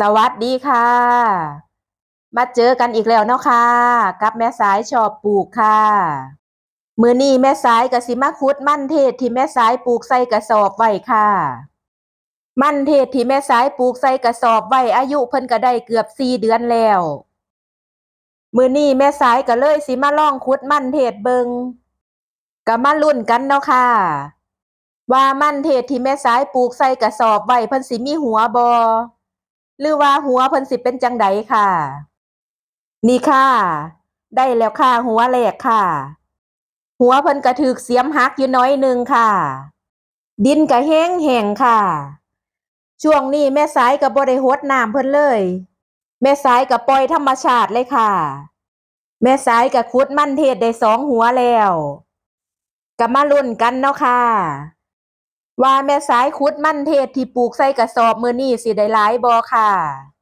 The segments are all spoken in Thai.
สวัสดีค่ะ มาเจอกันอีกแล้วเนาะค่ะ กับแม่สายชอบปลูกค่ะ มือนี้แม่สายก็สิมาขุดมันเทศที่แม่สายปลูกใส่กระสอบไว้ค่ะ มันเทศที่แม่สายปลูกใส่กระสอบไว้อายุเพิ่นก็ได้เกือบสี่เดือนแล้ว มือนี้แม่สายก็เลยสิมาลองขุดมันเทศเบิงก็มาลุ้นกันเนาะค่ะ ว่ามันเทศที่แม่สายปลูกใส่กระสอบไว้เพิ่นสิมีหัวบ่ หรือว่าหัวเพิ่นสิเป็นจังใดค่ะ นี่ค่ะ ได้แล้วค่ะ หัวแรกค่ะ หัวเพิ่นก็ถูกเสียมหักอยู่น้อยหนึ่งค่ะ ดินก็แห้งแห้งค่ะ ช่วงนี้แม่สายก็บ่ได้รดน้ำเพิ่นเลย แม่สายก็ปล่อยธรรมชาติเลยค่ะ แม่สายก็ขุดมันเทศได้สองหัวแล้วก็มาลุ้นกันเนาะค่ะ ว่าแม่สายขุดมันเทศที่ปลูกใส่กระสอบมื้อนี้สิได้หลายบ่ค่ะ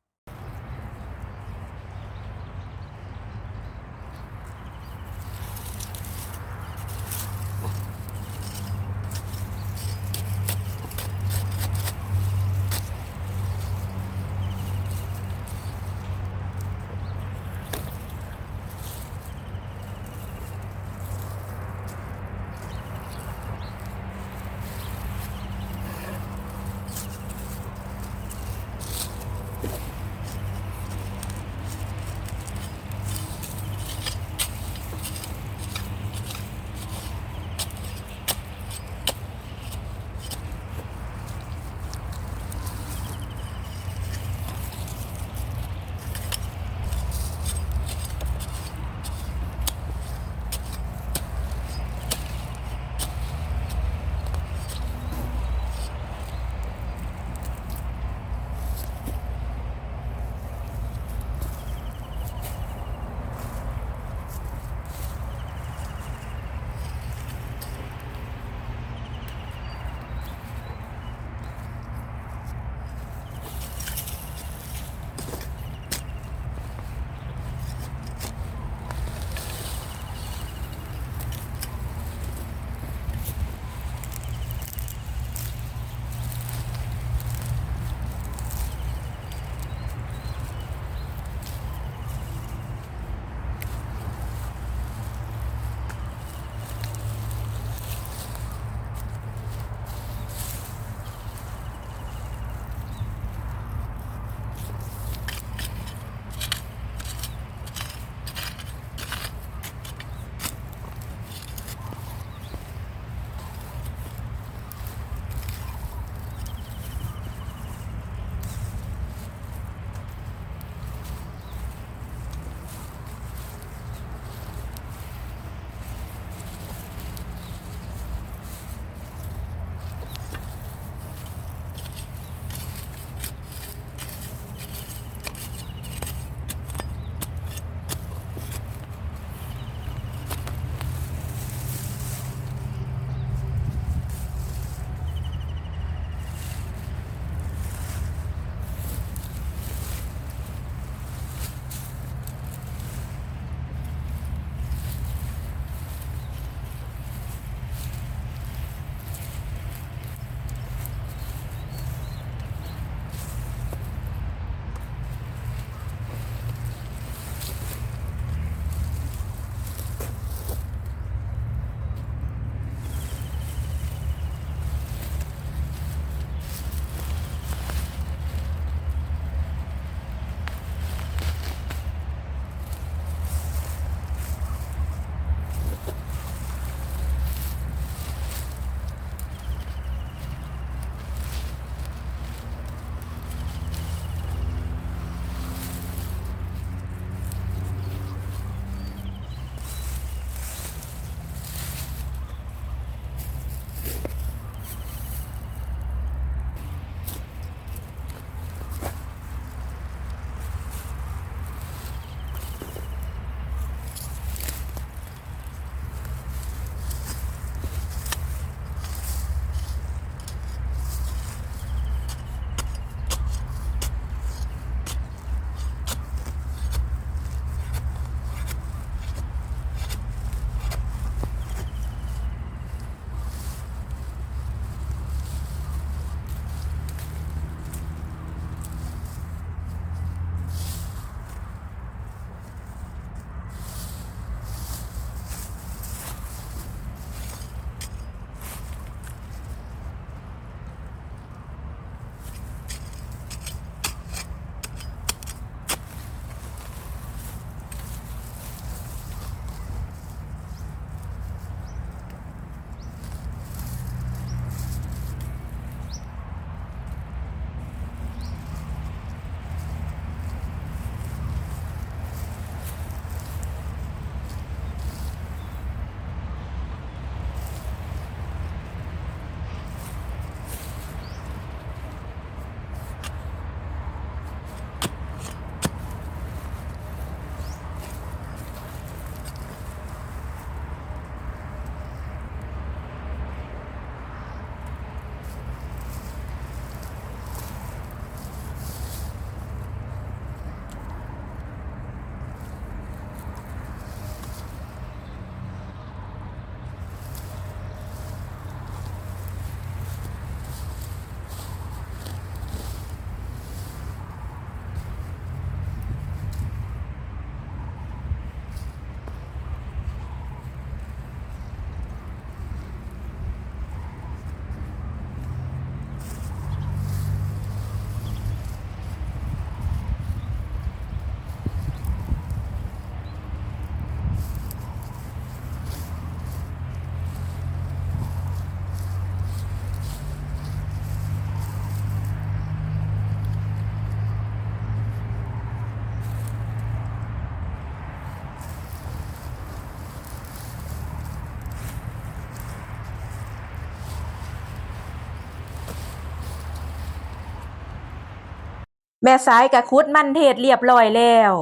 แม่สายก็ขุดมันเทศเรียบร้อยแล้ว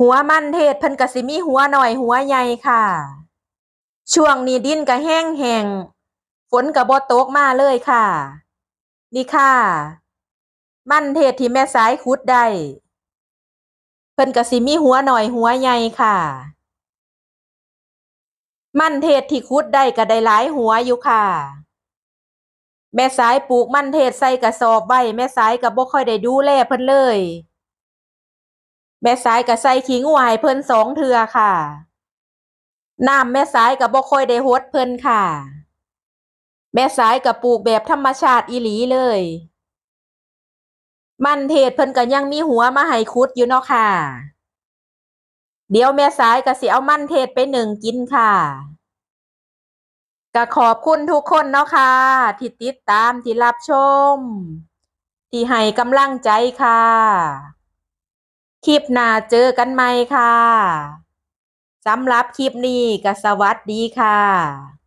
หัวมันเทศเพิ่นก็สิมีหัวหน้อยหัวใหญ่ค่ะ ช่วงนี้ดินก็แห้งแห้งฝนก็บ่ตกมาเลยค่ะ นี่ค่ะ มันเทศที่แม่สายขุดได้เพิ่นก็สิมีหัวหน่อยหัวใหญ่ค่ะ มันเทศที่ขุดได้ก็ได้หลายหัวอยู่ค่ะ แม่สายปลูกมันเทศใส่กระสอบไว้แม่สายก็บ่ค่อยได้ดูแลเพิ่นเลย แม่สายก็ใส่ขี้งูให้เพิ่นสองเทือค่ะน้ำแม่สายก็บ่ค่อยได้รดเพิ่นค่ะ แม่สายก็ปลูกแบบธรรมชาติอีหลีเลย มันเทศเพิ่นก็ยังมีหัวมาให้ขุดอยู่เนาะค่ะ เดี๋ยวแม่สายก็สิเอามันเทศไปหนึ่งกินค่ะ ก็ขอบคุณทุกคนเนาะค่ะที่ติดตามที่รับชม ที่ให้กำลังใจค่ะ คลิปหน้าเจอกันใหม่ค่ะสำหรับคลิปนี้ก็สวัสดีค่ะ